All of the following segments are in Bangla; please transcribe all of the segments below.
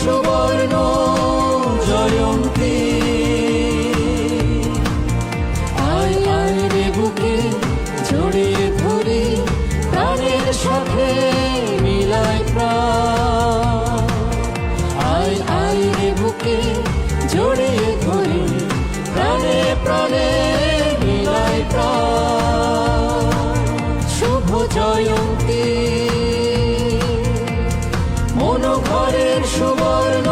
সুবর্ণ জয়ন্তী। আয় আয় রে বুকে জড়িয়ে ধরি, প্রাণের সাথে মিলাই প্রাণ। আয় আয় রে বুকে জড়িয়ে ধরি, প্রাণে প্রাণে সুবর্ণ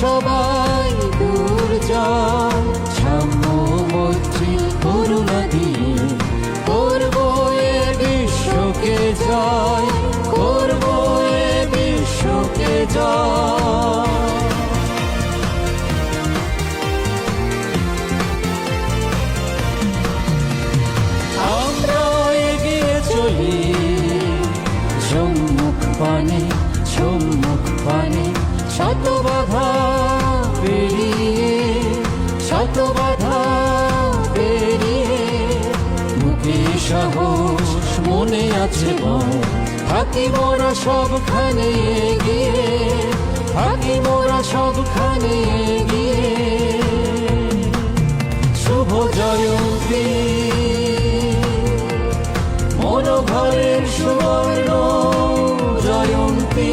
সবাই দূর যাই সাম্য মৈত্রী করুণা দিয়ে করব এ বিশ্বকে জয়, করব এ বিশ্বকে জয়। আমরা এগিয়ে চলি সম্মুখ পানে, শত শত বাধা পেরিয়ে মুখে সাহস মনে আছে থাকি মোরা সবখানে এগিয়ে থাকি মোরা সবখানে এগিয়ে। শুভ জয়ন্তী। মনোঘরের সুবর্ণ জয়ন্তী।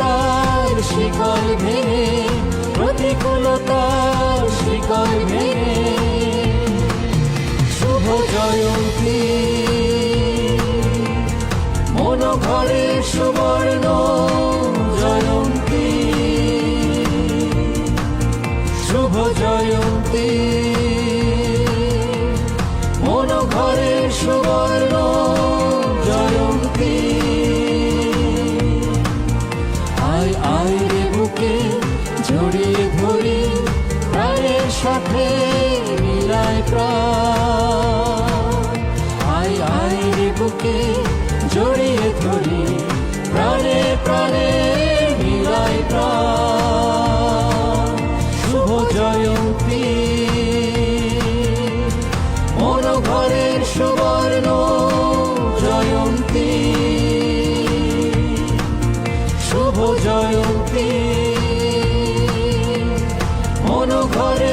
প্রতিকূলতার শিকল ভেঙে, প্রতিকূলতার শিকল ভেঙে। শুভ জয়ন্তী। মনোঘরে সুবর্ণ জয়ন্তী। শুভ জয়ন্তী। মনোঘরে সুবর্ণ ধরি প্রাণে প্রাণে মিলায় প্রাণ। শুভ জয়ন্তী। মনোঘরের সুবর্ণ জয়ন্তী। শুভ জয়ন্তী। মনোঘরে